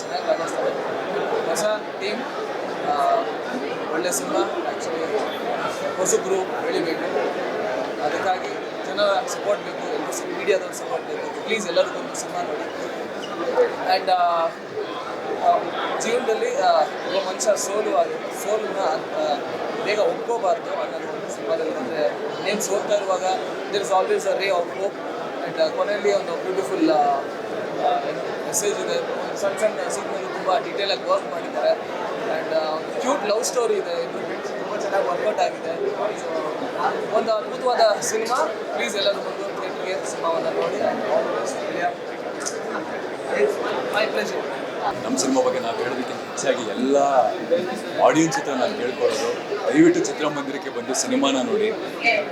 ಚೆನ್ನಾಗಿ ಕಾಣಿಸ್ತಾರೆ ಹೊಸ ಟೀಮ್ ಒಳ್ಳೆ ಸಿನಿಮಾ ಆ್ಯಕ್ಚುಲಿ ಗ್ರೂಪ್ ಬೆಳಿಬೇಕು. ಅದಕ್ಕಾಗಿ ಜನರ ಸಪೋರ್ಟ್ ಬೇಕು, ಎಲ್ಲರೂ ಮೀಡಿಯಾದವ್ರ ಸಪೋರ್ಟ್ ಬೇಕು. ಪ್ಲೀಸ್ ಎಲ್ಲರೂ ಒಂದು ಸಿನಿಮಾ ನೋಡಿ. ಆ್ಯಂಡ್ ಜೀವನದಲ್ಲಿ ಒಬ್ಬ ಮನುಷ್ಯ ಸೋಲು ಸೋಲನ್ನ ಬೇಗ ಒಪ್ಕೋಬಾರ್ದು. ಅನ್ನೋದು ಒಂದು ಸಿನಿಮಾದಲ್ಲಿ ಅಂದರೆ ನೇಮ್ ಸೋಲ್ತಾ ಇರುವಾಗ there is always a ray of hope and ಕೊನೆಯಲ್ಲಿ ಒಂದು ಬ್ಯೂಟಿಫುಲ್ ಮೆಸೇಜ್ ಇದೆ. ಸಣ್ಣ ಸಣ್ಣ ಸೀನ್ಗಳು ತುಂಬ ಡೀಟೇಲಾಗಿ ವರ್ಕ್ ಮಾಡಿದ್ದಾರೆ. ಆ್ಯಂಡ್ ಕ್ಯೂಟ್ ಲವ್ ಸ್ಟೋರಿ ಇದೆ. ತುಂಬ ಚೆನ್ನಾಗಿ ವರ್ಕೌಟ್ ಆಗಿದೆ. ಒಂದು ಅದ್ಭುತವಾದ ಸಿನಿಮಾ ಪ್ಲೀಸ್ ಎಲ್ಲರೂ ಬಂದು ಥಿಯೇಟ್ರಿಗೆ ಸಿನಿಮಾವನ್ನು ನೋಡಿ. ಮೈ ಪ್ಲೇಜರ್ ನಮ್ಮ ಸಿನಿಮಾ ಬಗ್ಗೆ ನಾವು ಹೇಳೋದಕ್ಕಿಂತ ಹೆಚ್ಚಾಗಿ ಎಲ್ಲ ಆಡಿಯನ್ಸ್ ಹತ್ರ ನಾನು ಕೇಳ್ಕೊಳ್ಳೋದು. ದಯವಿಟ್ಟು ಚಿತ್ರಮಂದಿರಕ್ಕೆ ಬಂದು ಸಿನಿಮಾನ ನೋಡಿ.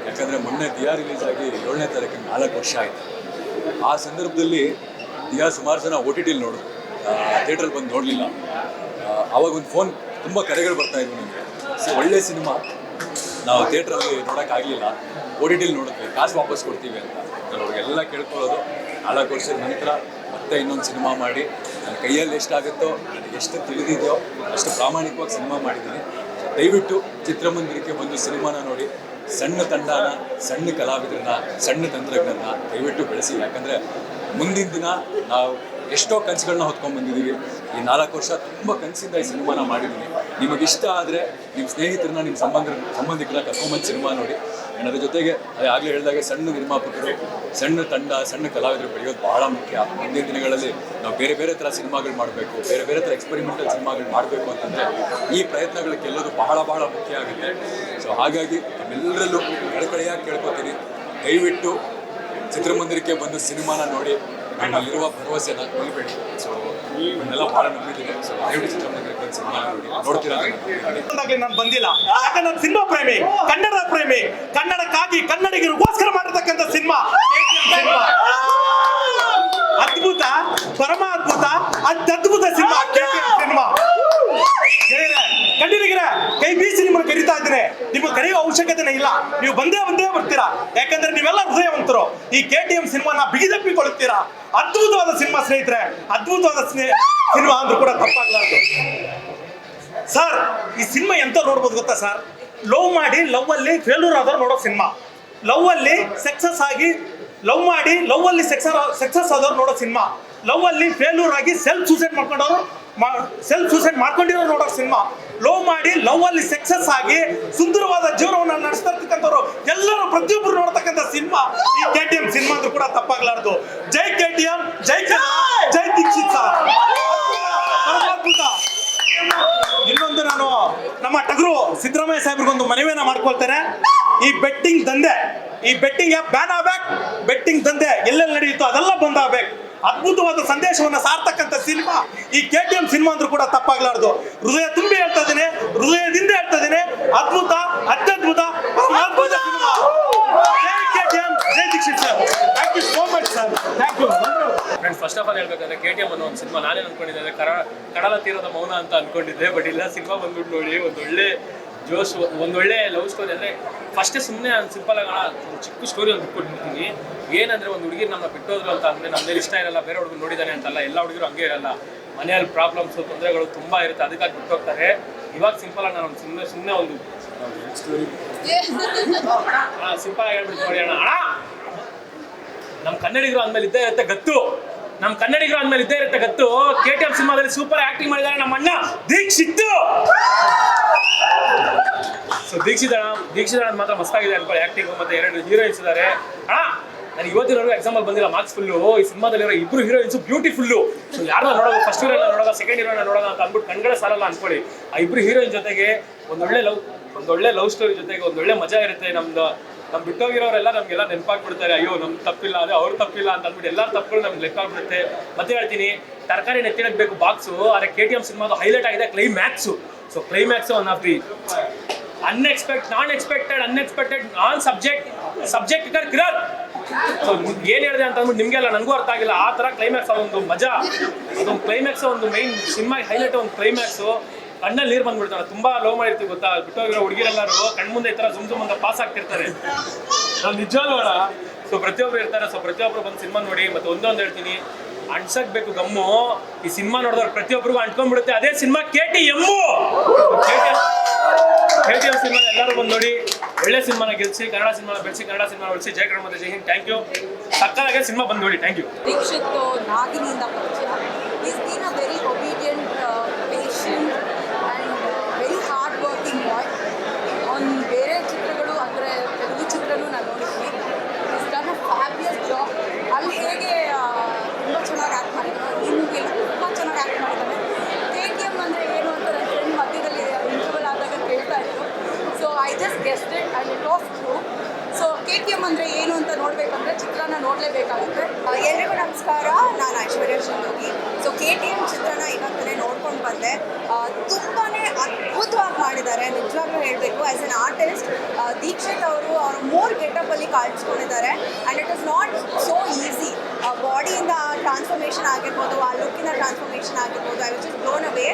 ಯಾಕಂದರೆ ಮೊನ್ನೆ ದಿಯಾ ರಿಲೀಸ್ ಆಗಿ ಏಳನೇ ತಾರೀಕಿಗೆ ನಾಲ್ಕು ವರ್ಷ ಆಯಿತು. ಆ ಸಂದರ್ಭದಲ್ಲಿ ದಿಯಾ ಸುಮಾರು ಜನ ಓ ಟಿ ಟಿಲಿ ನೋಡಿದ್ರು ಥಿಯೇಟ್ರಲ್ಲಿ ಬಂದು ನೋಡಲಿಲ್ಲ. ಆವಾಗ ಒಂದು ಫೋನ್ ತುಂಬ ಕರೆಗಳು ಬರ್ತಾ ಇದ್ವು ನನಗೆ. ಸೊ ಒಳ್ಳೆ ಸಿನಿಮಾ. ನಾವು ಥಿಯೇಟ್ರಲ್ಲಿ ನೋಡೋಕ್ಕಾಗಲಿಲ್ಲ ಓ ಟಿ ಟಿಲಿ ನೋಡಿದ್ವಿ. ಕಾಸು ವಾಪಸ್ ಕೊಡ್ತೀವಿ ಅಂತ. ನಾನು ಅವ್ರಿಗೆಲ್ಲ ಕೇಳ್ಕೊಳ್ಳೋದು. ನಾಲ್ಕು ವರ್ಷದ ನಂತರ ಮತ್ತೆ ಇನ್ನೊಂದು ಸಿನಿಮಾ ಮಾಡಿ. ನನ್ನ ಕೈಯಲ್ಲಿ ಎಷ್ಟಾಗುತ್ತೋ, ನನಗೆ ಎಷ್ಟು ತಿಳಿದಿದೆಯೋ, ಅಷ್ಟು ಪ್ರಾಮಾಣಿಕವಾಗಿ ಸಿನಿಮಾ ಮಾಡಿದ್ದೀನಿ. ದಯವಿಟ್ಟು ಚಿತ್ರಮಂದಿರಕ್ಕೆ ಬಂದು ಸಿನಿಮಾನ ನೋಡಿ. ಸಣ್ಣ ತಂಡನ, ಸಣ್ಣ ಕಲಾವಿದರನ್ನ, ಸಣ್ಣ ತಂತ್ರಜ್ಞರನ್ನ ದಯವಿಟ್ಟು ಬೆಳೆಸಿ. ಯಾಕಂದರೆ ಮುಂದಿನ ದಿನ ನಾವು ಎಷ್ಟೋ ಕನಸುಗಳನ್ನ ಹೊತ್ಕೊಂಡು ಬಂದಿದ್ದೀವಿ. ಈ ನಾಲ್ಕು ವರ್ಷ ತುಂಬ ಕನಸಿಂದ ಈ ಸಿನಿಮಾನ ಮಾಡಿದ್ದೀನಿ ನಿಮಗೆ ಇಷ್ಟ ಆದರೆ ನಿಮ್ಮ ಸ್ನೇಹಿತರನ್ನ ನಿಮ್ಮ ಸಂಬಂಧ, ಸಂಬಂಧಿಕರನ್ನ ಕರ್ಕೊಂಬಂದು ಸಿನಿಮಾ ನೋಡಿ. ಅದರ ಅದ್ರ ಜೊತೆಗೆ, ಅದೇ ಆಗಲೇ ಹೇಳಿದಾಗೆ ಸಣ್ಣ ನಿರ್ಮಾಪಕರು, ಸಣ್ಣ ತಂಡ, ಸಣ್ಣ ಕಲಾವಿದರು ಬೆಳೆಯೋದು ಬಹಳ ಮುಖ್ಯ. ಮುಂದಿನ ದಿನಗಳಲ್ಲಿ ನಾವು ಬೇರೆ ಬೇರೆ ಥರ ಸಿನಿಮಾಗಳು ಮಾಡಬೇಕು, ಬೇರೆ ಬೇರೆ ಥರ ಎಕ್ಸ್ಪೆರಿಮೆಂಟಲ್ ಸಿನಿಮಾಗಳು ಮಾಡಬೇಕು ಅಂತಂದರೆ ಈ ಪ್ರಯತ್ನಗಳು ಗೆಲ್ಲೋದು ಬಹಳ ಬಹಳ ಮುಖ್ಯ ಆಗುತ್ತೆ. ಸೊ ಹಾಗಾಗಿ ನಮ್ಮೆಲ್ಲರಲ್ಲೂ ಕಳಕಳಿಯಾಗಿ ಕೇಳ್ಕೊತೀನಿ. ದಯವಿಟ್ಟು ಚಿತ್ರಮಂದಿರಕ್ಕೆ ಬಂದು ಸಿನಿಮಾನ ನೋಡಿ ನಮ್ಮಲ್ಲಿರುವ ಭರವಸೆನ ಕೊಲ್ಬೇಡಿ. ಸೊ ಇವನ್ನೆಲ್ಲ ಭಾಳ ನಂಬಿದ್ದೀನಿ. ಸೊ ದಯವಿಟ್ಟು ಚಿತ್ರಮಂದಿರಕ್ಕೆ ಬಂದು ಸಿನಿಮಾ ನೋಡಿ. ನೋಡ್ತೀರಾ ನಾನು ಬಂದಿಲ್ಲ. ಯಾಕಂದ್ರೆ ನಾನು ಸಿನಿಮಾ ಪ್ರೇಮಿ? ಕನ್ನಡ ಪ್ರೇಮಿ. ಕನ್ನಡಕ್ಕಾಗಿ ಕನ್ನಡಿಗರಿಗೋಸ್ಕರ ಮಾಡಿರ್ತಕ್ಕಂಥ ಸಿನಿಮಾ. ಸಿನಿಮಾ. ಅದ್ಭುತ ಪರಮ ಅದ್ಭುತ ಅತ್ಯದ್ಭುತ ಸಿನಿಮಾ. ಕನ್ನಡಿಗರ ಕೈ ಬೀಸಿ ನಿಮ್ಮನ್ನು ಕರಿತಾ ಇದ್ದೀನಿ. ನಿಮಗೆ ಕರೆಯೋ ಅವಶ್ಯಕತೆನೇ ಇಲ್ಲ. ನೀವು ಬಂದೇ ಬಂದೇ ಬರ್ತೀರಾ? ಯಾಕಂದ್ರೆ ನೀವೆಲ್ಲ ಹೃದಯವಂತರು. ಈ ಕೆ ಟಿ ಎಂ ಸಿನಿಮಾನ ಬಿಗಿದಪ್ಪಿಕೊಳ್ಳುತ್ತೀರಾ? ಅದ್ಭುತವಾದ ಸಿನಿಮಾ ಸ್ನೇಹಿತರೆ, ಅದ್ಭುತವಾದ ಸ್ನೇಹ ಸಿನಿಮಾ ಅಂದ್ರೂ ಕೂಡ ತಪ್ಪಾಗ್ಲಾರ್ದು. ಸರ್ ಈ ಸಿನಿಮಾ ಎಂತ ನೋಡ್ಬೋದು ಗೊತ್ತಾ ಸರ್ ಲವ್ ಮಾಡಿ ಲವ್ ಅಲ್ಲಿ ಫೇಲ್ಯೂರ್ ಆದವ್ರು ನೋಡೋ ಸಿನಿಮಾ. ಲವ್ ಅಲ್ಲಿ ಸಕ್ಸಸ್ ಆಗಿ ಲವ್ ಮಾಡಿ ಲವ್ ಅಲ್ಲಿ ಸಕ್ಸಸ್ ಸಕ್ಸಸ್ ಆದವ್ರು ನೋಡೋ ಸಿನಿಮಾ. ಲವ್ ಅಲ್ಲಿ ಫೇಲ್ಯೂರ್ ಆಗಿ ಸೆಲ್ಫ್ ಸೂಸೈಡ್ ಮಾಡ್ಕೊಂಡವ್ರು ಸೆಲ್ಫ್ ಸೂಸೈಡ್ ಮಾಡ್ಕೊಂಡಿರೋ ನೋಡೋ ಸಿನಿಮಾ. ಲವ್ ಮಾಡಿ ಲವ್ ಅಲ್ಲಿ ಸಕ್ಸಸ್ ಆಗಿ, ಸುಂದರವಾದ ಜೀವನವನ್ನು ನಡೆಸ್ತಾ ಇರ್ತಕ್ಕಂಥವ್ರು ಎಲ್ಲರೂ ಪ್ರತಿಯೊಬ್ಬರು ನೋಡ್ತಕ್ಕಂಥ ಸಿನಿಮಾ. ಈ ಕೆ ಟಿ ಎಂ ಸಿನಿಮಾ ಅಂದ್ರೂ ಕೂಡ ತಪ್ಪಾಗ್ಲಾರ್ದು. ಜೈ ಕೆ ಟಿ ಎಂ ಜೈ ಜೈ ದೀಕ್ಷಿತ್ ಇನ್ನೊಂದು ನಾನು ನಮ್ಮ ಟಗರು ಸಿದ್ದರಾಮಯ್ಯ ಸಾಹೇಬ್ರಿಗೊಂದು ಮನವಿಯನ್ನ ಮಾಡ್ಕೊಳ್ತೇನೆ. ಈ ಬೆಟ್ಟಿಂಗ್ ದಂಧೆ, ಈ ಬೆಟ್ಟಿಂಗ್ ಬ್ಯಾನ್ ಆಗ್ಬೇಕು. ಬೆಟ್ಟಿಂಗ್ ದಂಧೆ ಎಲ್ಲೆಲ್ಲಿ ನಡೆಯುತ್ತೋ ಅದೆಲ್ಲ ಬಂದ್ ಆಗ್ಬೇಕು. ಅದ್ಭುತವಾದ ಸಂದೇಶವನ್ನ ಸಾರ್ತಕ್ಕಂಥ ಸಿನಿಮಾ. ಈ ಕೆ ಟಿ ಎಂ ಸಿನಿಮಾ ಅಂದ್ರೂ ಕೂಡ ತಪ್ಪಾಗ್ಲಾರ್ದು. ಹೃದಯ ತುಂಬಿ ಹೇಳ್ತಾ ಇದ್ದೇನೆ, ಹೃದಯದಿಂದ ಹೇಳ್ತಾ ಇದ್ದೇನೆ. ಅದ್ಭುತ, ಅತ್ಯದ್ಭುತ, ಅದ್ಭುತ ಜೈ ಸರ್ ಫಸ್ಟ್ ಆಫ್ ಆಲ್ ಹೇಳ್ಬೇಕಂದ್ರೆ ಕೆ ಟಿ ಎಂ ಅನ್ನೋ ಒಂದು ಸಿನಿಮಾ ನಾನೇ ಅನ್ಕೊಂಡಿದ್ದೆ ಕರ ಕಡಲ ತೀರದ ಮೌನ ಅಂತ ಅನ್ಕೊಂಡಿದ್ದೆ ಬಟ್ ಇಲ್ಲ, ಸಿನಿಮಾ ಬಂದ್ಬಿಟ್ಟು ನೋಡಿ, ಒಂದೊಳ್ಳೆ ಜೋಶ್ ಒಂದೊಳ್ಳೆ ಲವ್ ಸ್ಟೋರಿ ಅಂದರೆ ಫಸ್ಟೇ ಸುಮ್ಮನೆ ನಾನು ಸಿಂಪಲ್ ಆಗಿ ಒಂದು ಚಿಕ್ಕ ಸ್ಟೋರಿ ಒಂದು ಬಿಟ್ಕೊಟ್ಬಿಡ್ತೀನಿ ಏನಂದರೆ ಒಂದು ಹುಡುಗಿ ನಮ್ಮ ಬಿಟ್ಟೋದ್ರು ಅಂತ ಅಂದರೆ ನಮ್ಮ ಮೇಲೆ ಇಷ್ಟ ಇರಲ್ಲ ಬೇರೆ ಹುಡುಗರು ನೋಡಿದ್ದಾನೆ ಅಂತಲ್ಲ ಎಲ್ಲ ಹುಡುಗರು ಹಂಗೆ ಇರಲ್ಲ. ಮನೆಯಲ್ಲಿ ಪ್ರಾಬ್ಲಮ್ಸು ತೊಂದರೆಗಳು ತುಂಬ ಇರುತ್ತೆ ಅದಕ್ಕಾಗಿ ಬಿಟ್ಟೋಗ್ತಾರೆ. ಇವಾಗ ಸಿಂಪಲ್ ಆಗಿ ನಾನು ಒಂದು ಸುಮ್ಮನೆ ಸುಮ್ಮನೆ ಒಂದು ಸಿಂಪಲ್ ಆಗಿ ಹೇಳ್ಬಿಟ್ಟು ನೋಡಿ ಅಣ್ಣ. ಅಣ್ಣ ನಮ್ಮ ಕನ್ನಡಿಗರು ಅಂದಮೇಲೆ ಇದ್ದೇ ಇರುತ್ತೆ ಗತ್ತು. ನಮ್ಮ ಕನ್ನಡಿಗರು ಅಂದಮೇಲೆ ಇದ್ದೇ ಇರುತ್ತೆ ಗತ್ತು. ಕೆ ಟಿ ಎಂ ಸಿನಿಮಾದಲ್ಲಿ ಸೂಪರ್ ಆಕ್ಟಿಂಗ್ ಮಾಡಿದ್ದಾರೆ ನಮ್ಮ ಅಣ್ಣ ದೀಕ್ಷಿತ್. ಸೊ ದೀಕ್ಷಿತ ದೀಕ್ಷಿತ ಮಾತ್ರ ಮಸ್ತಾಗಿದೆ ಅನ್ಕೊಳ್ಳಿ. ಆಕ್ಟಿಂಗ್ ಮತ್ತೆ ಎರಡು ಹೀರೋಯಿನ್ಸ್ ಇದ್ದಾರೆ ಅಣ್ಣ, ನನಗೆ ಇವತ್ತಿನವರೆಗೂ ಎಕ್ಸಾಂಪಲ್ ಬಂದಿಲ್ಲ ಮಾರ್ಕ್ಸ್ ಫುಲ್ಲು ಈ ಸಿನಿಮಾದಲ್ಲಿರೋ ಇಬ್ಬರು ಹೀರೋಯಿನ್ಸ್ ಬ್ಯೂಟಿಫುಲ್ಲು ಸೊ ಯಾರನ್ನ ನೋಡೋದು? ಫಸ್ಟ್ ಹೀರೋನ ನೋಡೋದ? ಸೆಕೆಂಡ್ ಹೀರೋನ ನೋಡೋದ ಅಂತ ಅಂದ್ಬಿಟ್ಟು ಕಣ್ಗಡೆ ಸಾಲಲ್ಲ ಅನ್ಕೊಳ್ಳಿ. ಆ ಇಬ್ರು ಹೀರೋಯಿನ್ ಜೊತೆಗೆ ಒಂದೊಳ್ಳೆ ಲವ್ ಒಂದೊಳ್ಳೆ ಲವ್ ಸ್ಟೋರಿ ಜೊತೆಗೆ ಒಂದೊಳ್ಳೆ ಮಜಾ ಇರುತ್ತೆ. ನಮ್ದು ನಮ್ಮ ಬಿಟ್ಟೋಗಿರೋರೆಲ್ಲ ನಮ್ಗೆಲ್ಲ ನೆನಪಾಗ್ಬಿಡ್ತಾರೆ. ಅಯ್ಯೋ ನಮ್ಮ ತಪ್ಪಿಲ್ಲ, ಅದೇ ಅವ್ರ ತಪ್ಪಿಲ್ಲ ಅಂತ ಅಂದ್ಬಿಟ್ಟು ಎಲ್ಲ ತಪ್ಪುಗಳು ನಮ್ಗೆ ಲೆಕ್ಕ ಆಗ್ಬಿಡುತ್ತೆ ಮತ್ತೆ ಹೇಳ್ತೀನಿ, ತರಕಾರಿ ನೆತ್ತಿಡಕ್ ಬೇಕು ಬಾಕ್ಸು ಆದರೆ ಕೆ ಟಿ ಎಂ ಸಿನಿಮಾದ ಹೈಲೈಟ್ ಆಗಿದೆ climax so climax one of the unexpected non expected unexpected non subject subject ಕರ್ ಕಿರತ್ ಸೊ ಏನ್ ಹೇಳಿದೆ ಅಂತ ಅಂದ್ಬಿಟ್ಟು ನಿಮ್ಗೆಲ್ಲ ನನಗೂ ಅರ್ಥ ಆಗಿಲ್ಲ. ಆ ತರ ಕ್ಲೈಮ್ಯಾಕ್ಸ್ ಅದೊಂದು ಮಜಾ. ಅದೊಂದು ಕ್ಲೈಮ್ಯಾಕ್ಸ್ ಒಂದು ಮೈನ್ ಸಿನಿಮಾ ಹೈಲೈಟ್ ಒಂದು ಕ್ಲೈಮ್ಯಾಕ್ಸು ಕಣ್ಣಲ್ಲಿ ನೀರು ಬಂದ್ಬಿಡ್ತಾರೆ. ತುಂಬಾ ಲೋ ಮಾಡಿರ್ತೀವಿ ಗೊತ್ತಾ? ಬಿಟ್ಟೋಗಿರೋ ಹುಡುಗಿರೆಲ್ಲರೂ ಕಣ್ಮುಂದೆ ಈ ತರ ಜುಮ್ ಜುಮ್ ಅಂತ ಪಾಸ್ ಆಗ್ತಿರ್ತಾರೆ. ನಾವು ಸೊ ಪ್ರತಿಯೊಬ್ರು ಇರ್ತಾರೆ. ಸೊ ಪ್ರತಿಯೊಬ್ರು ಬಂದು ಸಿನಿಮಾ ನೋಡಿ, ಮತ್ತೆ ಒಂದೊಂದು ಹೇಳ್ತೀನಿ. ಅಂಟ್ಸಕ್ ಬೇಕು ಗಮ್ಮು. ಈ ಸಿನಿಮಾ ನೋಡಿದವ್ರು ಪ್ರತಿಯೊಬ್ಬರಿಗೂ ಅಂಟ್ಕೊಂಡ್ಬಿಡುತ್ತೆ. ಅದೇ cinema K T M K cinema? ಎಲ್ಲರೂ ಬಂದು ನೋಡಿ. ಒಳ್ಳೆ ಸಿನಿಮಾನ ಗೆಲ್ಸಿ, ಕನ್ನಡ ಸಿನಿಮಾನ ಬೆಳೆಸಿ, ಕನ್ನಡ ಸಿನಿಮಾ ಬೆಳೆಸಿ ಜಯ ಕನ್ನಡ ಜೈ ಹಿಂದ್. ಥ್ಯಾಂಕ್ ಯು ಸಕ್ಕದಾಗೆ ಸಿನಿಮಾ ಬಂದು ನೋಡಿ. ಥ್ಯಾಂಕ್ ಯು ದೀಕ್ಷಿತ್ ನಾಗಿನಿಯಿಂದ ಪರಿಚಯ is been a very obedient patient and very hard working boy ಅವ್ನು ಬೇರೆ ಚಿತ್ರಗಳು ಅಂದರೆ ತೆಲುಗು ಚಿತ್ರನೂ ನಾನು ನೋಡಿದ್ದೀನಿ is done a fabulous job ಅಲ್ಲಿ ಹೇಗೆ ತುಂಬ ಚೆನ್ನಾಗಿ ಆ್ಯಕ್ಟ್ ಮಾಡಿದ್ದಾನೆ ಈ ಮೂವಿಯಲ್ಲಿ ತುಂಬ ಚೆನ್ನಾಗಿ ಆ್ಯಕ್ಟ್ ಮಾಡಿದ್ದಾನೆ ಕೆ ಟಿ ಎಂ ಅಂದರೆ ಏನು ಅಂತ ನನ್ನ ಫ್ರೆಂಡ್ ಮಧ್ಯದಲ್ಲಿ ಇಂಟರ್ವಲ್ ಆದಾಗ ಕೇಳ್ತಾ ಇದ್ರು so I just guessed it and it of true so K T M ಅಂದರೆ ಏನು ಅಂತ ನೋಡಬೇಕಂದ್ರೆ ಚಿತ್ರನ ನೋಡ್ಲೇಬೇಕಾಗುತ್ತೆ. ಎಲ್ರಿಗೂ ನಮಸ್ಕಾರ. ನಾನು Aishwarya Shindogi so K T M ಚಿತ್ರನ ಇವತ್ತೇ ನೋಡ್ಕೊಂಡು ಬಂದೆ. ತುಂಬಾ ಅದ್ಭುತವಾಗಿ ಮಾಡಿದ್ದಾರೆ. ನಿಜವಾಗ್ಲೂ ಹೇಳಬೇಕು ಆ್ಯಸ್ ಎನ್ ಆರ್ಟಿಸ್ಟ್ ದೀಕ್ಷಿತ್ ಅವರು ಅವ್ರ ಮೂರು ಗೆಟಪ್ಪಲ್ಲಿ ಕಾಣಿಸ್ಕೊಂಡಿದ್ದಾರೆ. And it is not so easy ಬಾಡಿಯಿಂದ transformation ಆಗಿರ್ಬೋದು, ಆ ಲುಕ್ಕಿನ ಟ್ರಾನ್ಸ್ಫಾರ್ಮೇಷನ್ ಆಗಿರ್ಬೋದು I which is blown away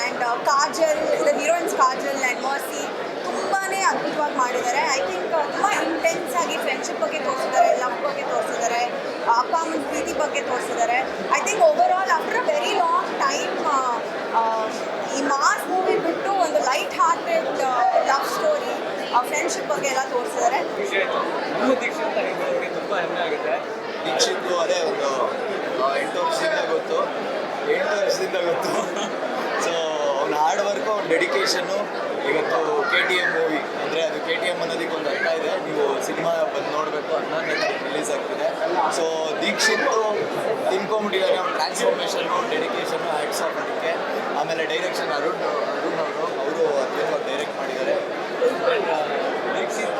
and Kajal the heroines Kajal and Mercy ತುಂಬಾ ಅದ್ಭುತವಾಗಿ ಮಾಡಿದ್ದಾರೆ. ಐ ಥಿಂಕ್ ತುಂಬ ಇಂಟೆನ್ಸ್ ಆಗಿ ಫ್ರೆಂಡ್ಶಿಪ್ ಬಗ್ಗೆ ತೋರಿಸಿದ್ದಾರೆ ಲವ್ ಬಗ್ಗೆ ತೋರಿಸಿದ್ದಾರೆ ಅಪ್ಪ ಅಮ್ಮನ ಪ್ರೀತಿ ಬಗ್ಗೆ ತೋರಿಸಿದ್ದಾರೆ. I think overall after a very long time ಈ ಮಾಸ್ ಮೂವಿ ಬಿಟ್ಟು ಒಂದು light hearted love story friendship ಬಗ್ಗೆ ಎಲ್ಲ ತೋರಿಸಿದ್ದಾರೆ. ದೀಕ್ಷಿತ್ತು ಅದೇ ಒಂದು ಎಂಟು ವರ್ಷದಿಂದ ಗೊತ್ತು. ಎಂಟು ವರ್ಷದಿಂದ ಗೊತ್ತು. ಸೊ ಅವ್ನ ಹಾರ್ಡ್ ವರ್ಕು ಅವ್ನ ಡೆಡಿಕೇಶನ್ನು ಇವತ್ತು ಕೆ ಟಿ ಎಂ ಮೂವಿ ಅಂದರೆ ಅದು ಕೆ ಟಿ ಎಂ ಅನ್ನೋದಕ್ಕೆ ಒಂದು ಅರ್ಥ ಇದೆ. ನೀವು ಸಿನಿಮಾ ಬಂದು ನೋಡಬೇಕು ಹನ್ನೊಂದನೇ ತಾರೀಕು ರಿಲೀಸ್ ಆಗ್ತಿದೆ. ಸೊ ದೀಕ್ಷಿತ್ ತಿನ್ಕೊಂಬಿಟ್ಟಿದ್ದಾರೆ ಅವ್ರ ಟ್ರಾನ್ಸ್ಫಾರ್ಮೇಷನ್ನು ಡೆಡಿಕೇಶನ್ನು ಹ್ಯಾಟ್ಸ್ ಆಫ್ ಅದಕ್ಕೆ ಆಮೇಲೆ ಡೈರೆಕ್ಷನ್ ಅರುಣ್ ಅರುಣ್ ಅವರು ಅವರು ಅದ್ಭುತವಾಗಿ ಡೈರೆಕ್ಟ್ ಮಾಡಿದ್ದಾರೆ. ದೀಕ್ಷಿತ್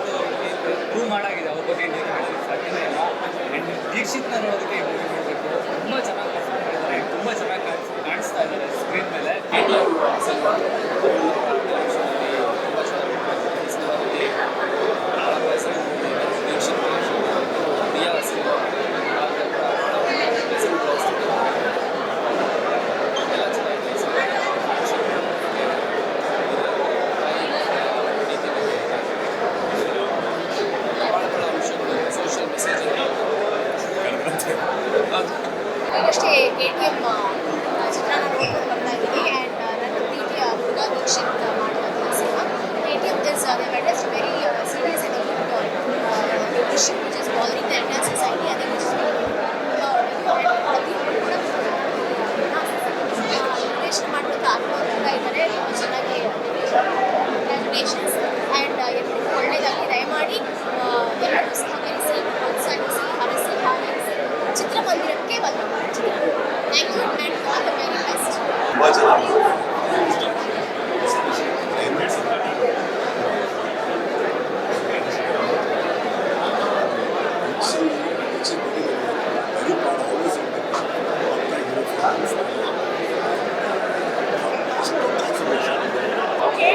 ಪ್ರೂವ್ ಮಾಡಾಗಿದೆ. ಅವ್ರ ಬಗ್ಗೆ ಏನು ಹೇಳೋದು ಸಾಧ್ಯನೇ ಇಲ್ಲ. ದೀಕ್ಷಿತ್ ದೀಕ್ಷಿತ್ನ ನೋಡೋದಕ್ಕೆ ಮೂವಿ ನೋಡಬೇಕು. ತುಂಬ ಚೆನ್ನಾಗಿ ತುಂಬ ಚೆನ್ನಾಗಿ ಕಾಣಿಸ್ ಕಾಣಿಸ್ತಾ ಇದ್ದಾರೆ ಸ್ಕ್ರೀನ್ ಮೇಲೆ. Cinema congratulations.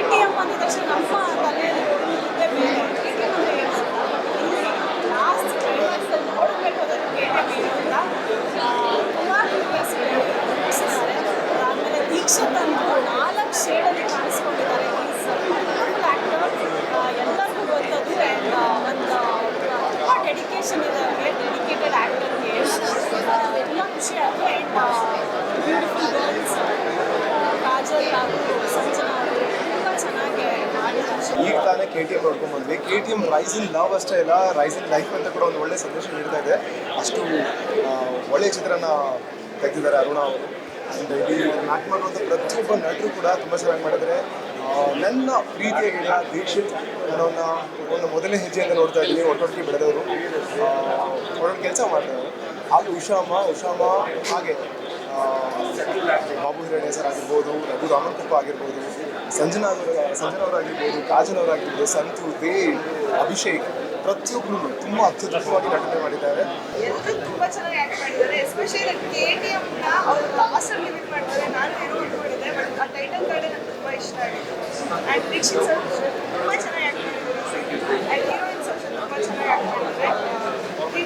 K T M ಅಂದ ತಕ್ಷಣ ನಮ್ಮ ತಲೆಯಲ್ಲಿ ಇದ್ದೇ ಬೇರೆ ಕೆ ಟಿ ಎಂ ಅಂದರೆ ಲಾಸ್ಟ್ ಕ್ಲೈಮ್ಯಾಕ್ಸಲ್ಲಿ ನೋಡಬೇಕು ಅದನ್ನು ಕೆ ಟಿ ಎಂ ಏನು ಅಂತ ಕುಮಾರ್ ಮುಗಿಸಿದ್ದಾರೆ ಆಮೇಲೆ ದೀಕ್ಷಿತ್ ಅಂತ ನಾಲ್ಕು ಶೇಡಲ್ಲಿ ಕಾಣಿಸ್ಕೊಂಡಿದ್ದಾರೆ ಈಸ್ ವಂಡರ್ಫುಲ್ ಆ್ಯಕ್ಟರ್ ಎಲ್ಲರಿಗೂ ಗೊತ್ತದು ಆ್ಯಂಡ್ ಒಂದು ತುಂಬ ಡೆಡಿಕೇಶನ್ ಇದೆ ಅವ್ರಿಗೆ ಡೆಡಿಕೇಟೆಡ್ ಆ್ಯಕ್ಟರ್ಗೆ ಎಲ್ಲ ಖುಷಿ ಆಯಿತು ಆ್ಯಂಡ್ ಬ್ಯೂಟಿಫುಲ್ ಗರ್ಲ್ಸ್ ಕಾಜಲ್ ಹಾಗೂ ಸಂಜನಾ ಅವರು ತುಂಬ ಚೆನ್ನಾಗಿ ಮಾಡಿದ್ದಾರೆ ಈಗ ತಾನೇ ಕೆ ಟಿ ಎಂ ನೋಡ್ಕೊಂಡ್ ಬಂದ್ವಿ K T M rise in love ಅಷ್ಟೇ ಇಲ್ಲ ರೈಸ್ ಇನ್ ಲೈಫ್ ಅಂತ ಕೂಡ ಒಂದು ಒಳ್ಳೆ ಸಂದೇಶ ನೀಡ್ತಾ ಇದೆ. ಅಷ್ಟು ಒಳ್ಳೆಯ ಚಿತ್ರನ ತೆಗೆದಿದ್ದಾರೆ ಅರುಣ ಅವರು. ಆ್ಯಂಡ್ ಇಲ್ಲಿ ನಾಟ್ ಮಾಡುವಂಥ ಪ್ರತಿಯೊಬ್ಬ ನಟರು ಕೂಡ ತುಂಬ ಚೆನ್ನಾಗಿ ಮಾಡಿದ್ರೆ ನನ್ನ ಪ್ರೀತಿಯ ಗಿಡ ದೀಕ್ಷಿತ್ ನನ್ನ ಒಂದು ಮೊದಲನೇ ಹೆಜ್ಜೆಯಿಂದ ನೋಡ್ತಾ ಇದ್ದೀನಿ, ಒಟ್ಟೊಟ್ಟಿಗೆ ಬೆಳೆದವರು. ಒಟ್ಟೊಟ್ಟು ಕೆಲಸ ಮಾಡ್ತಾರೆ ಹಾಗೆ ಉಷಾಮ ಉಷಾಮ ಹಾಗೆ ಬಾಬು ಹಿರಣ್ಯ ಸರ್ ಆಗಿರ್ಬೋದು, ರಘು ರಾಮನ್ಕುಪ್ಪ ಆಗಿರ್ಬೋದು ಸಂಜನಾ ಸಂಜನವರಾಗಿರ್ಬೋದು, ಕಾಜನವರಾಗಿರ್ಬೋದು, ಸಂತು ದೇವ್ ಅಭಿಷೇಕ್ ಪ್ರತಿಯೊಬ್ಬರು ತುಂಬ ಅತ್ಯುತ್ತಮವಾಗಿ ನಟನೆ ಮಾಡಿದ್ದಾರೆ. ಎಲ್ಲರೂ ತುಂಬ ಚೆನ್ನಾಗಿ ಆ್ಯಕ್ಟ್ ಮಾಡಿದ್ದಾರೆ. ಎಸ್ಪೆಷಲಿ ಕೆ ಟಿ ಎಮ್ನ ಮಾಡ್ತಾರೆ. ನಾನು ಬಟ್ ಆ ಟೈಟಲ್ ನಂಗೆ ತುಂಬ ಇಷ್ಟ ಆ್ಯಂಡ್ ಸರ್ ತುಂಬ ಚೆನ್ನಾಗಿ ಆ್ಯಕ್ಟ್ ಮಾಡಿದ್ದಾರೆ. ಆ್ಯಂಡ್ ತುಂಬ ಚೆನ್ನಾಗಿ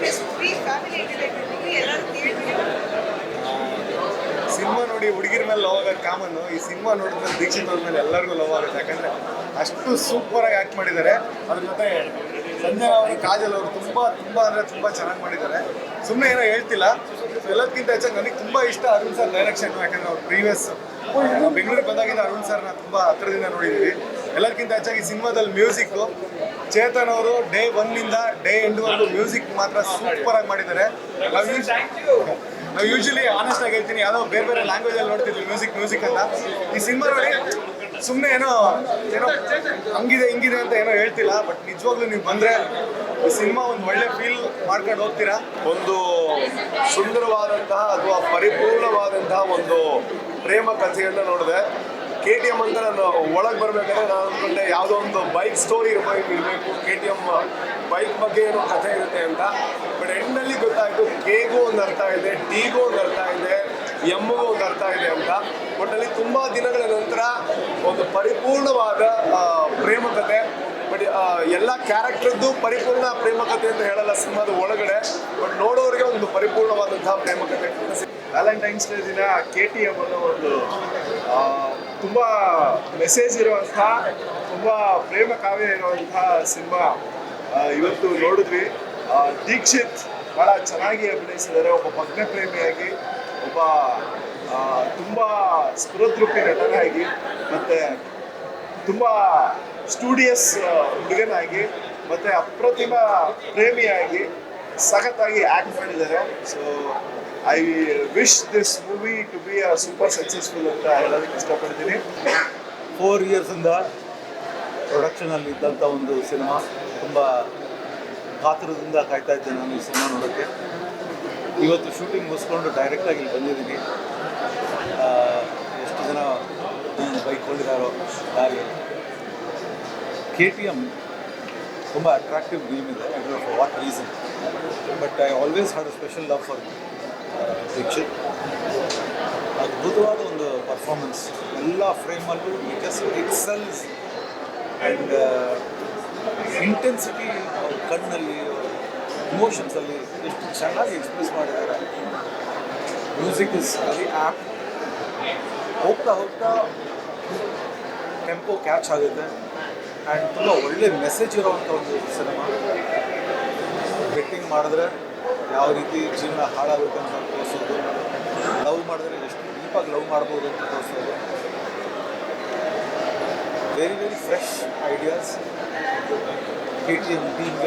ಆ್ಯಕ್ಟ್ ಫ್ಯಾಮಿಲಿ ಎಂಟರ್ಟೈನ್ಮೆಂಟ್ಗೆ ಎಲ್ಲರೂ ನೋಡಿ ಹುಡುಗಿರ ಮೇಲೆ ಲವ್ ಕಾಮನ್, ಈ ಸಿನಿಮಾ ನೋಡಿದ್ರೆ ದೀಕ್ಷಿತ್ ಅವ್ರ ಮೇಲೆ ಎಲ್ಲರಿಗೂ ಲವ್ ಆಗುತ್ತೆ. ಯಾಕಂದ್ರೆ ಅಷ್ಟು ಸೂಪರ್ ಆಗಿ ಆಕ್ಟ್ ಮಾಡಿದ್ದಾರೆ. ಅದ್ರ ಜೊತೆ ಸಂಜಯ್ ಅವರು, ಕಾಜಲ್ ಅವರು ತುಂಬಾ ತುಂಬಾ ಅಂದ್ರೆ ತುಂಬಾ ಚೆನ್ನಾಗಿ ಮಾಡಿದ್ದಾರೆ. ಸುಮ್ಮನೆ ಏನೋ ಹೇಳ್ತಿಲ್ಲ. ಎಲ್ಲದಕ್ಕಿಂತ ಹೆಚ್ಚಾಗಿ ನನಗೆ ತುಂಬಾ ಇಷ್ಟ ಅರುಣ್ ಸರ್ ಡೈರೆಕ್ಷನ್ ಯಾಕಂದ್ರೆ ಅವ್ರ ಪ್ರೀವಿಯಸ್ ಬೆಂಗಳೂರಿಗೆ ಬಂದಾಗಿಂದ ಅರುಣ್ ಸರ್ ಸರ್ನ ತುಂಬಾ ಹತ್ರದಿಂದ ನೋಡಿದ್ದೀವಿ ಎಲ್ಲದಕ್ಕಿಂತ ಹೆಚ್ಚಾಗಿ ಸಿನಿಮಾದಲ್ಲಿ ಮ್ಯೂಸಿಕ್ ಚೇತನ್ ಅವರು ಡೇ ಒನ್ನಿಂದ ಡೇ ಎಂಡ್ ವರೆಗೂ ಮ್ಯೂಸಿಕ್ ಮಾತ್ರ ಸೂಪರ್ ಆಗಿ ಮಾಡಿದ್ದಾರೆ. ನಾವು ಯೂಶಲಿ ಆನೆಸ್ಟ್ ಆಗಿ ಹೇಳ್ತೀನಿ, ಯಾವುದೋ ಬೇರೆ ಬೇರೆ ಲ್ಯಾಂಗ್ವೇಜ್ ಅಲ್ಲಿ ನೋಡ್ತಿದ್ವಿ ಮ್ಯೂಸಿಕ್ ಮ್ಯೂಸಿಕ್ ಅಂತ. ಈ ಸಿನಿಮಾ ನೋಡಿ ಸುಮ್ಮನೆ ಏನೋ ಏನೋ ಹಂಗಿದೆ, ಹಿಂಗಿದೆ ಅಂತ ಏನೋ ಹೇಳ್ತಿಲ್ಲ ಬಟ್ ನಿಜವಾಗ್ಲೂ ನೀವು ಬಂದ್ರೆ ಈ ಸಿನಿಮಾ ಒಂದು ಒಳ್ಳೆ ಫೀಲ್ ಮಾಡ್ಕೊಂಡು ಹೋಗ್ತೀರಾ? ಒಂದು ಸುಂದರವಾದಂತಹ ಅಥವಾ ಪರಿಪೂರ್ಣವಾದಂತಹ ಒಂದು ಪ್ರೇಮ ಕಥೆಯನ್ನು ನೋಡಿದೆ. ಕೆ ಟಿ ಎಂ ಅಂತ ನಾನು ಒಳಗೆ ಬರಬೇಕಾದ್ರೆ ನಾನು ಅಂದ್ಕೊಂಡೆ ಯಾವುದೋ ಒಂದು ಬೈಕ್ ಸ್ಟೋರಿ ಇರಬೇಕು ಇರಬೇಕು. ಕೆ ಟಿ ಎಂ ಬೈಕ್ ಬಗ್ಗೆ ಏನೋ ಕಥೆ ಇರುತ್ತೆ ಅಂತ. ಬಟ್ ಎಂಡಲ್ಲಿ ಗೊತ್ತಾಯಿತು ಕೆಗೂ ಒಂದು ಅರ್ಥ ಇದೆ ಟಿಗೂ ಒಂದು ಅರ್ಥ ಇದೆ ಎಮ್ಗೂ ಒಂದು ಅರ್ಥ ಇದೆ ಅಂತ. ಒಟ್ಟಲ್ಲಿ ತುಂಬ ದಿನಗಳ ನಂತರ ಒಂದು ಪರಿಪೂರ್ಣವಾದ ಪ್ರೇಮ ಕಥೆ ಬಟ್ ಎಲ್ಲ ಕ್ಯಾರೆಕ್ಟರ್ದು ಪರಿಪೂರ್ಣ ಪ್ರೇಮ ಕಥೆ ಅಂತ ಹೇಳಲ್ಲ ಸಿನಿಮಾದ ಒಳಗಡೆ. ಬಟ್ ನೋಡೋರಿಗೆ ಒಂದು ಪರಿಪೂರ್ಣವಾದಂತಹ ಪ್ರೇಮ ಕಥೆ ವ್ಯಾಲೆಂಟೈನ್ಸ್ ಡೇ ದಿನ ಕೆ ಟಿ ಎಂ ಅನ್ನೋ ಒಂದು ತುಂಬ ಮೆಸೇಜ್ ಇರುವಂತಹ, ತುಂಬ ಪ್ರೇಮ ಕಾವ್ಯ ಇರುವಂತಹ ಸಿನಿಮಾ ಇವತ್ತು ನೋಡಿದ್ವಿ. ದೀಕ್ಷಿತ್ ಭಾಳ ಚೆನ್ನಾಗಿ ಅಭಿನಯಿಸಿದ್ದಾರೆ. ಒಬ್ಬ ಭಗ್ನ ಪ್ರೇಮಿಯಾಗಿ, ಒಬ್ಬ ತುಂಬ ಸ್ಫುರದ್ರೂಪಿ ನಟನಾಗಿ, ಮತ್ತು ತುಂಬ ಸ್ಟೂಡಿಯಸ್ ಹುಡುಗನಾಗಿ, ಮತ್ತು ಅಪ್ರತಿಮ ಪ್ರೇಮಿಯಾಗಿ ಸಖತ್ತಾಗಿ ಆ್ಯಕ್ಟ್ ಮಾಡಿದ್ದಾರೆ. So I wish this movie to be a super successful ಅಂತ ಹೇಳೋದಕ್ಕೆ ಇಷ್ಟಪಡ್ತೀನಿ. ಫೋರ್ ಇಯರ್ಸಿಂದ ಪ್ರೊಡಕ್ಷನಲ್ಲಿ ಇದ್ದಂಥ ಒಂದು ಸಿನಿಮಾ ತುಂಬ ಕಾತುರದಿಂದ ಕಾಯ್ತಾ ಇದ್ದೆ ನಾನು ಈ ಸಿನಿಮಾ ನೋಡೋಕ್ಕೆ. ಇವತ್ತು ಶೂಟಿಂಗ್ ಮುಗಿಸ್ಕೊಂಡು ಡೈರೆಕ್ಟಾಗಿ ಇಲ್ಲಿ ಬಂದಿದ್ದೀನಿ. ಎಷ್ಟು ಜನ ಬೈಕ್ ಹೊಂದಿದ್ದಾರೋ ದಾರಿ ಕೆ ಟಿ ಎಂ ತುಂಬ ಅಟ್ರಾಕ್ಟಿವ್ ಗೇಮ್ ಇದೆ. What reason but I always had a special love for Dikshit ಅದ್ಭುತವಾದ ಒಂದು ಪರ್ಫಾರ್ಮೆನ್ಸ್ ಎಲ್ಲ ಫ್ರೇಮಲ್ಲೂ ಜಸ್ಟ್ ಎಕ್ಸಲ್ಸ್ ಆ್ಯಂಡ್ ಇಂಟೆನ್ಸಿಟಿ ಕಣ್ಣಲ್ಲಿ ಇಮೋಷನ್ಸಲ್ಲಿ ಎಷ್ಟು ಚೆನ್ನಾಗಿ ಎಕ್ಸ್ಪ್ರೆಸ್ ಮಾಡಿದ್ದಾರೆ. ಮ್ಯೂಸಿಕ್ ಇಸ್ ವೆರಿ ಆ್ಯಪ್ ಹೋಗ್ತಾ ಹೋಗ್ತಾ ಟೆಂಪೋ ಕ್ಯಾಚ್ ಆಗುತ್ತೆ. ಆ್ಯಂಡ್ ತುಂಬ ಒಳ್ಳೆ ಮೆಸೇಜ್ ಇರೋವಂಥ ಒಂದು ಸಿನಿಮಾ ಮಾಡಿದ್ರೆ ಯಾವ ರೀತಿ ಜೀವನ ಹಾಳಾಗುತ್ತೆ ಅಂತ ತೋರಿಸೋದು. ಲವ್ ಮಾಡಿದ್ರೆ ಎಷ್ಟು ಡೀಪಾಗಿ ಲವ್ ಮಾಡ್ಬೋದು ಅಂತ ತೋರಿಸೋದು. Very very fresh ideas K T M being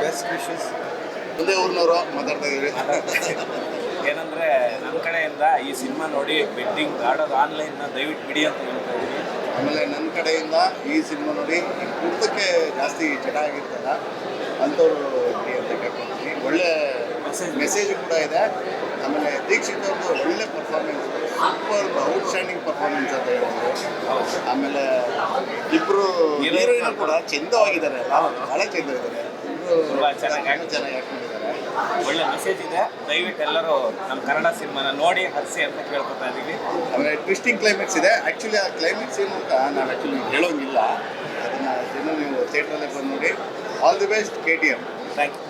best wishes ಒಂದೇ ಊರಿನವರು ಮಾತಾಡ್ತಾ ಇದ್ದೀವಿ ಏನಂದ್ರೆ ನಮ್ಮ ಕಡೆಯಿಂದ ಈ ಸಿನಿಮಾ ನೋಡಿ ಬೆಟ್ಟಿಂಗ್ ಆಡೋದು ಆನ್ಲೈನ್ನ ದಯವಿಟ್ಟು ಬಿಡಿ ಅಂತ ಹೇಳ್ತಾ ಇದ್ದೀನಿ. ಆಮೇಲೆ ನನ್ನ ಕಡೆಯಿಂದ ಈ ಸಿನಿಮಾ ನೋಡಿ ಈ ಕುರ್ತಕ್ಕೆ ಜಾಸ್ತಿ ಚೆನ್ನಾಗಿರ್ತಲ್ಲ ಅಂಥವ್ರು ಇರ್ಲಿ ಅಂತ ಕೇಳ್ಕೊತೀನಿ ಒಳ್ಳೆ ಮೆಸೇಜ್ ಕೂಡ ಇದೆ. ಆಮೇಲೆ ದೀಕ್ಷಿತ್ ಅವ್ರದ್ದು ಒಳ್ಳೆ ಪರ್ಫಾರ್ಮೆನ್ಸ್ ಸೂಪರ್ ಔಟ್ಸ್ಟ್ಯಾಂಡಿಂಗ್ ಪರ್ಫಾರ್ಮೆನ್ಸ್ ಅಂತ ಹೇಳ್ಬೋದು. ಆಮೇಲೆ ಇಬ್ಬರು ಹೀರೋಯಿನ್ ಕೂಡ ಚೆಂದವಾಗಿದ್ದಾರೆ ಭಾಳ ಚೆಂದ ಇದ್ದಾರೆ ಚೆನ್ನಾಗಿ ಚೆನ್ನಾಗಿ ಒಳ್ಳೆ ಮೆಸೇಜ್ ಇದೆ. ದಯವಿಟ್ಟು ಎಲ್ಲರೂ ನಮ್ಮ ಕನ್ನಡ ಸಿನಿಮಾನ ನೋಡಿ ಹರಿಸಿ ಅಂತ ಕೇಳ್ಕೊತಾ ಇದ್ದೀವಿ ಆಮೇಲೆ ಟ್ವಿಸ್ಟಿಂಗ್ ಕ್ಲೈಮ್ಯಾಕ್ಸ್ ಇದೆ. ಆ್ಯಕ್ಚುಲಿ ಆ ಕ್ಲೈಮ್ಯಾಕ್ಸ್ ಏನು ಅಂತ ನಾನು ಆ್ಯಕ್ಚುಲಿ ಹೇಳೋಂಗಿಲ್ಲ. ಅದನ್ನು ಜನ ನೀವು ಥಿಯೇಟ್ರಲ್ಲೇ ಬಂದು ನೋಡಿ. All the best K T M thank you